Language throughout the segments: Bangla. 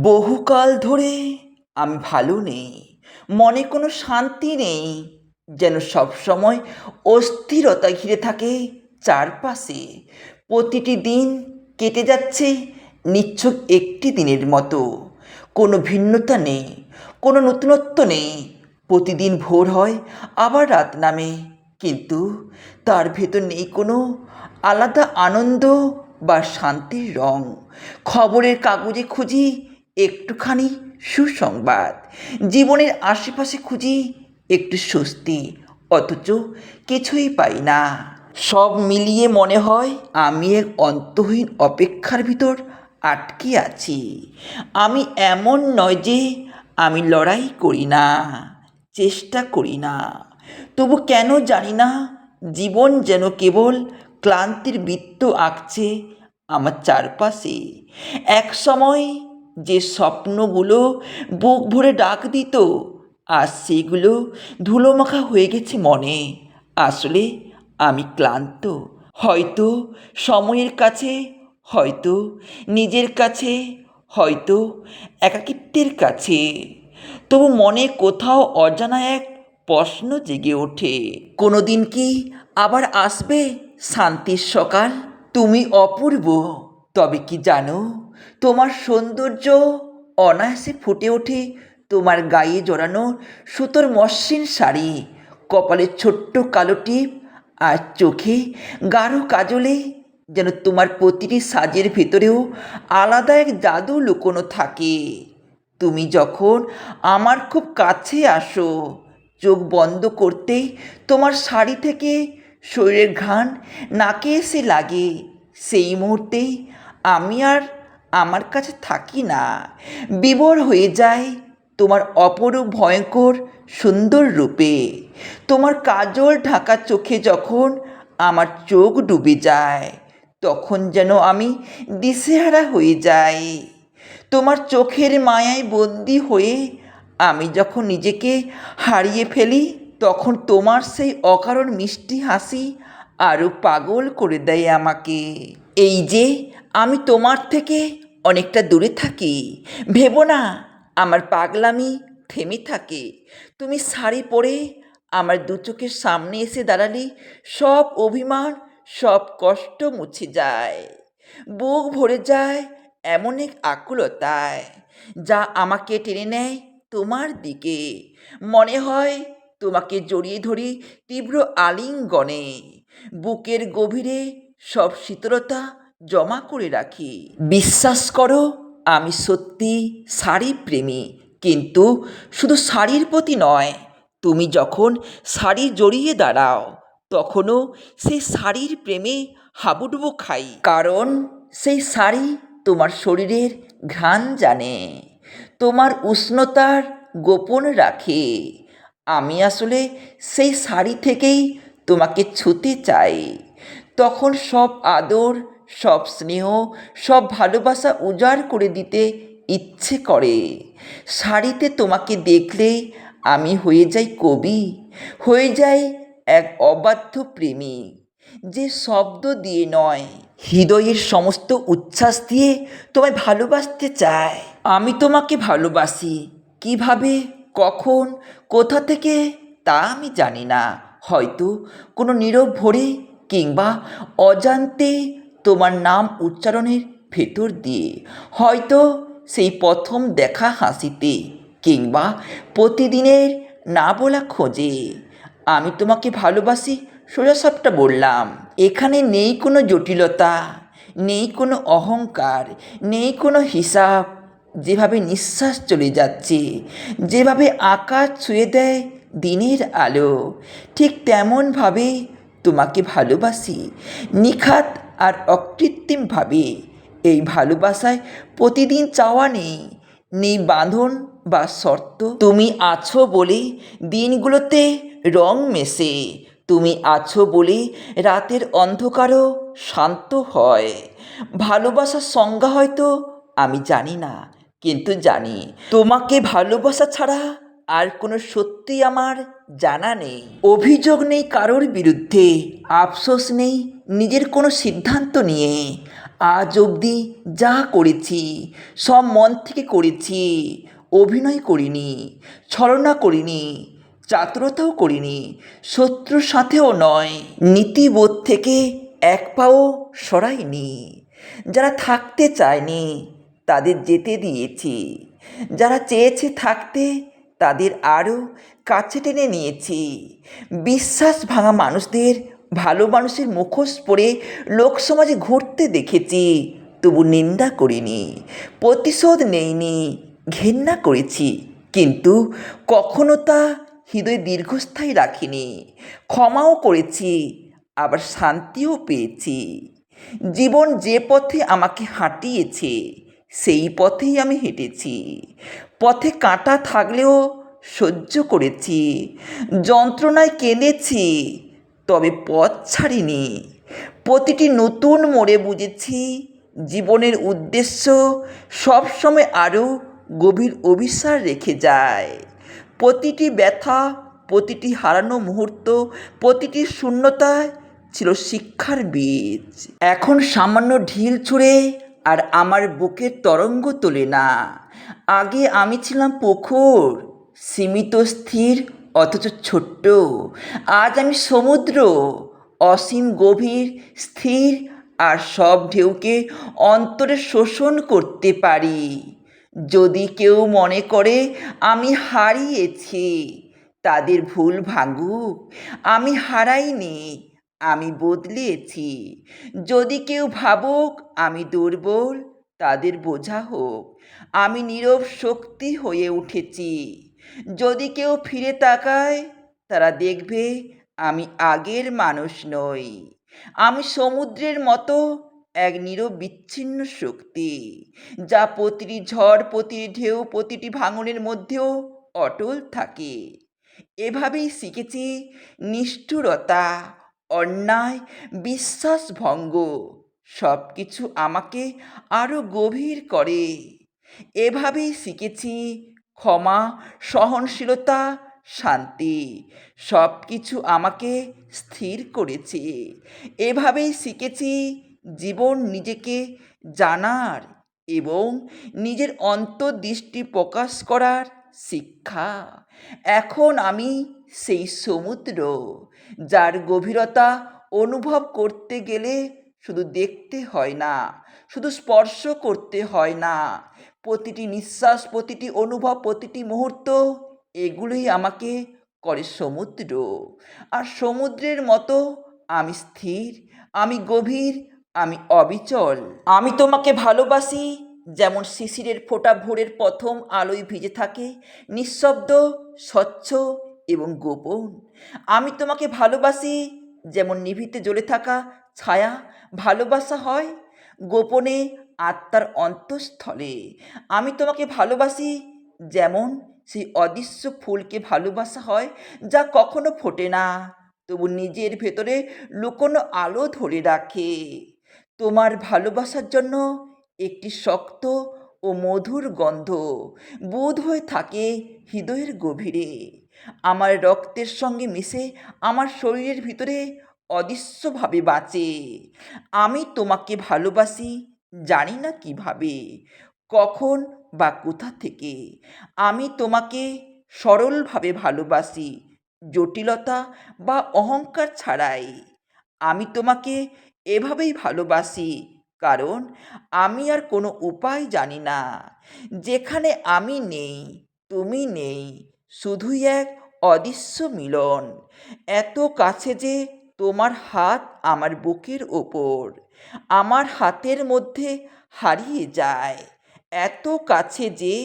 বহুকাল ধরে আমি ভালো নেই, মনে কোনো শান্তি নেই, যেন সবসময় অস্থিরতা ঘিরে থাকে চারপাশে। প্রতিটি দিন কেটে যাচ্ছে নিচ্ছক একটি দিনের মতো। কোনো ভিন্নতা নেই, কোনো নতুনত্ব নেই। প্রতিদিন ভোর হয়, আবার রাত নামে। কিন্তু তার ভেতর নেই কোনো আলাদা আনন্দ বা শান্তির রং। খবরের কাগজে খুঁজি একটুখানি সুসংবাদ। জীবনের আশেপাশে খুঁজি একটু স্বস্তি, অথচ কিছুই পাই না। সব মিলিয়ে মনে হয় আমি এক অন্তহীন অপেক্ষার ভিতর আটকে আছি। আমি এমন নয় যে আমি লড়াই করি না, চেষ্টা করি না। তবু কেন জানি না জীবন যেন কেবল ক্লান্তির বৃত্ত আঁকছে আমার চারপাশে। এক সময় যে স্বপ্নগুলো বুক ভরে ডাক দিত, আর সেগুলো ধুলোমাখা হয়ে গেছে মনে। আসলে আমি ক্লান্ত। হয়তো সময়ের কাছে, হয়তো নিজের কাছে, হয়তো একাকিত্বের কাছে। তবু মনে কোথাও অজানা এক প্রশ্ন জেগে ওঠে। কোনো দিন কি আবার আসবে শান্তির সকাল? তুমি অপূর্ব। তবে কি জানো? তোমার সৌন্দর্য অনায়াসে ফুটে ওঠে, তোমার গায়ে জড়ানো সুতোর মসৃণ শাড়ি, কপালে ছোট্ট কালো টিপ আর চোখে গাঢ় কাজলে যেন তোমার প্রতিটি সাজের ভেতরেও আলাদা এক জাদু লুকোনো থাকে। তুমি যখন আমার খুব কাছে আসো, চোখ বন্ধ করতেই তোমার শাড়ি থেকে শরীরের ঘ্রাণ নাকে এসে লাগে। সেই মুহূর্তেই আমি আর আমার কাছে থাকি না। বিবর হয়ে যায় তোমার অপরূপ ভয়ঙ্কর সুন্দর রূপে। তোমার কাজল ঢাকা চোখে যখন আমার চোখ ডুবে যায়, তখন যেন আমি দিশেহারা হয়ে যাই। তোমার চোখের মায়ায় বন্দি হয়ে আমি যখন নিজেকে হারিয়ে ফেলি, তখন তোমার সেই অকারণ মিষ্টি হাসি আরও পাগল করে দেয় আমাকে। এই যে আমি তোমার থেকে অনেকটা দূরে থাকি। ভেবো না, আমার পাগলামি থেমে থাকে। তুমি শাড়ি পরে আমার দু চোখের সামনে এসে দাঁড়ালে সব অভিমান, সব কষ্ট মুছে যায়। বুক ভরে যায় এমন এক আকুলতায়, যা আমাকে টেনে নেয় তোমার দিকে। মনে হয় তোমাকে জড়িয়ে ধরি তীব্র আলিঙ্গনে। বুকের গভীরে সব শীতলতা জমা করে রাখি। বিশ্বাস করো, আমি সত্যি শাড়ি প্রেমী। কিন্তু শুধু শাড়ির প্রতি নয়, তুমি যখন শাড়ি জড়িয়ে দাঁড়াও, তখনও সেই শাড়ির প্রেমে হাবুডুবু খাই। কারণ সেই শাড়ি তোমার শরীরের ঘ্রাণ জানে, তোমার উষ্ণতার গোপন রাখে। আমি আসলে সেই শাড়ি থেকেই তোমাকে ছুতে চাই। তখন সব আদর সব স্নেহ, সব ভালোবাসা উজাড় করে দিতে ইচ্ছে করে। শাড়িতে তোমাকে দেখলে আমি হয়ে যাই কবি, হয়ে যাই এক অবাধ্য প্রেমী। যে শব্দ দিয়ে নয়, হৃদয়ের সমস্ত উচ্ছ্বাস দিয়ে তোমায় ভালোবাসতে চায়। আমি তোমাকে ভালোবাসি, কীভাবে, কখন, কোথা থেকে তা আমি জানি না। হয়তো কোনো নীরব ভোরে কিংবা অজান্তে তোমার নাম উচ্চারণের ভেতর দিয়ে। হয়তো সেই প্রথম দেখা হাসিতে কিংবা প্রতিদিনের না বলা খোঁজে। আমি তোমাকে ভালোবাসি সোজাসাপটা বললাম। এখানে নেই কোনো জটিলতা, নেই কোনো অহংকার, নেই কোনো হিসাব। যেভাবে নিঃশ্বাস চলে যাচ্ছে, যেভাবে আকাশ ছুঁয়ে দেয় দিনের আলো, ঠিক তেমনভাবে তোমাকে ভালোবাসি। নিখাত আর অকৃত্রিমভাবে এই ভালোবাসায় প্রতিদিন চাওয়া নেই। নেই বাঁধন বা শর্ত। তুমি আছো বলে দিনগুলোতে রং মেশে। তুমি আছো বলে রাতের অন্ধকারও শান্ত হয়। ভালোবাসার সংজ্ঞা হয়তো আমি জানি না, কিন্তু জানি। তোমাকে ভালোবাসা ছাড়া আর কোনো সত্যি আমার জানা নেই। অভিযোগ নেই কারোর বিরুদ্ধে, আফসোস নেই নিজের কোনো সিদ্ধান্ত নিয়ে। আজ অবধি যা করেছি, সব মন থেকে করেছি, অভিনয় করিনি, ছলনা করিনি, চাতুরতাও করিনি, শত্রুর সাথেও নয়, নীতিবোধ থেকে এক পাও সরাইনি। যারা থাকতে চায়নি, তাদের যেতে দিয়েছি। যারা চেয়েছে থাকতে তাদের আরও কাছে টেনে নিয়েছি। বিশ্বাস ভাঙা মানুষদের, ভালো মানুষের মুখোশ পরে লোকসমাজে ঘুরতে দেখেছি, তবু নিন্দা করিনি, প্রতিশোধ নেইনি, ঘেন্না করেছি, কিন্তু কখনো তা হৃদয়ে দীর্ঘস্থায়ী রাখিনি, ক্ষমাও করেছি, আবার শান্তিও পেয়েছি। জীবন যে পথে আমাকে হাঁটিয়েছে, সেই পথেই আমি হেঁটেছি। পথে কাঁটা থাকলেও সহ্য করেছি, যন্ত্রণায় কেঁদেছি, তবে পথ ছাড়িনি। প্রতিটি নতুন মোড়ে বুঝেছি, জীবনের উদ্দেশ্য সবসময় আরও গভীর অভিসার রেখে যায়। প্রতিটি ব্যথা, প্রতিটি হারানো মুহূর্ত, প্রতিটি শূন্যতায় ছিল শিক্ষার বীজ। এখন সামান্য ঢিল ছুঁড়ে আর আমার বুকের তরঙ্গ তোলে না। আগে আমি ছিলাম পুকুর, সীমিত স্থির, অথচ ছোট্ট। আজ আমি সমুদ্র, অসীম গভীর, স্থির, আর সব ঢেউকে অন্তরে শোষণ করতে পারি। যদি কেউ মনে করে, আমি হারিয়েছি, তাদের ভুল ভাঙুক, আমি হারাইনি। আমি বদলিয়েছি যদি কেউ ভাবুক, আমি দুর্বল, তাদের বোঝা হোক। আমি নীরব শক্তি হয়ে উঠেছি। যদি কেউ ফিরে তাকায়, তারা দেখবে আমি আগের মানুষ নই। আমি সমুদ্রের মতো এক নীরব বিচ্ছিন্ন শক্তি, যা প্রতিটি ঝড়, প্রতিটি ঢেউ, প্রতিটি ভাঙনের মধ্যেও অটল থাকে। এভাবেই শিখেছি নিষ্ঠুরতা অন্যায়, বিশ্বাসভঙ্গ সব কিছু আমাকে আরও গভীর করে। এভাবেই শিখেছি ক্ষমা, সহনশীলতা, শান্তি সব কিছু আমাকে স্থির করেছে। এভাবেই শিখেছি জীবন নিজেকে জানার এবং নিজের অন্তর্দৃষ্টি প্রকাশ করার শিক্ষা। এখন আমি সেই সমুদ্র, যার গভীরতা অনুভব করতে গেলে শুধু দেখতে হয় না, শুধু স্পর্শ করতে হয় না। প্রতিটি নিঃশ্বাস, প্রতিটি অনুভব, প্রতিটি মুহূর্ত এগুলোই আমাকে করে সমুদ্র। আর সমুদ্রের মতো আমি স্থির, আমি গভীর, আমি অবিচল। আমি তোমাকে ভালোবাসি যেমন শিশিরের ফোঁটা ভোরের প্রথম আলোয় ভিজে থাকে, নিঃশব্দ, স্বচ্ছ এবং গোপন। আমি তোমাকে ভালোবাসি যেমন নিভিতে জ্বলে থাকা ছায়া ভালোবাসা হয় গোপনে আত্মার অন্তঃস্থলে। আমি তোমাকে ভালোবাসি যেমন সেই অদৃশ্য ফুলকে ভালোবাসা হয় যা কখনো ফোটে না, তবু নিজের ভেতরে লুকোনো আলো ধরে রাখে। তোমার ভালোবাসার জন্য একটি শক্ত ও মধুর গন্ধ বোধ হয়ে থাকে হৃদয়ের গভীরে। আমার রক্তের সঙ্গে মিশে আমার শরীরের ভিতরে অদৃশ্যভাবে বাঁচে। আমি তোমাকে ভালোবাসি, জানি না কীভাবে, কখন বা কোথা থেকে। আমি তোমাকে সরলভাবে ভালোবাসি, জটিলতা বা অহংকার ছাড়াই। আমি তোমাকে এভাবেই ভালোবাসি কারণ আমি আর কোনো উপায় জানি না। যেখানে আমি নেই, তুমি নেই, শুধুই এক অদৃশ্য মিলন। এত কাছে যে তোমার হাত আমার বুকের ওপর, আমার হাতের মধ্যে হারিয়ে যায়। এত কাছে যে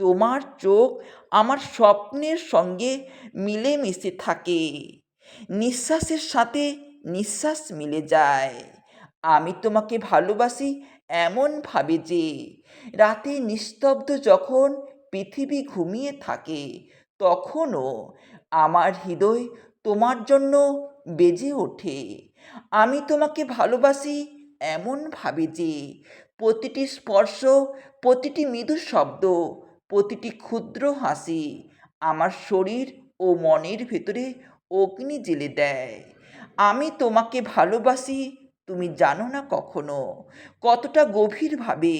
তোমার চোখ আমার স্বপ্নের সঙ্গে মিলেমিশে থাকে। নিঃশ্বাসের সাথে নিঃশ্বাস মিলে যায়। আমি তোমাকে ভালোবাসি এমনভাবে যে, রাতে নিস্তব্ধ যখন পৃথিবী ঘুমিয়ে থাকে, তখনও আমার হৃদয় তোমার জন্য বেজে ওঠে। আমি তোমাকে ভালোবাসি এমনভাবে যে, প্রতিটি স্পর্শ, প্রতিটি মৃদু শব্দ, প্রতিটি ক্ষুদ্র হাসি আমার শরীর ও মনের ভেতরে অগ্নি জেলে দেয়। আমি তোমাকে ভালোবাসি তুমি জানো না কখনো? কতটা গভীরভাবে,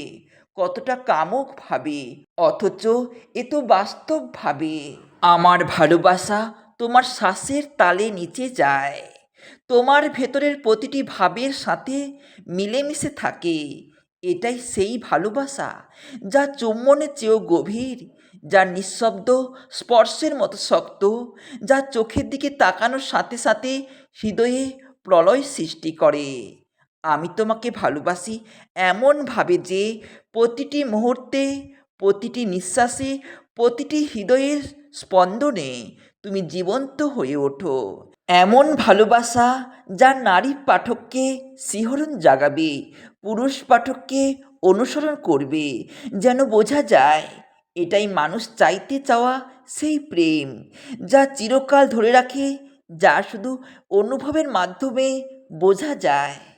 কতটা কামকভাবে অথচ এ তো বাস্তবভাবে আমার ভালোবাসা তোমার শ্বাসের তালে নিচে যায়। তোমার ভেতরের প্রতিটি ভাবের সাথে মিলেমিশে থাকে। এটাই সেই ভালোবাসা যা চুম্বনের চেয়েও গভীর, যা নিঃশব্দ, স্পর্শের মতো শক্ত, যা চোখের দিকে তাকানোর সাথে সাথে হৃদয়ে প্রলয় সৃষ্টি করে। আমি তোমাকে ভালোবাসি এমনভাবে যে প্রতিটি মুহূর্তে, প্রতিটি নিঃশ্বাসে, প্রতিটি হৃদয়ের স্পন্দনে তুমি জীবন্ত হয়ে ওঠো। এমন ভালোবাসা যা নারী পাঠককে শিহরণ জাগাবে, পুরুষ পাঠককে অনুসরণ করবে। যেন বোঝা যায়, এটাই মানুষ চাইতে চাওয়া সেই প্রেম, যা চিরকাল ধরে রাখে যা শুধু অনুভবের মাধ্যমে বোঝা যায়।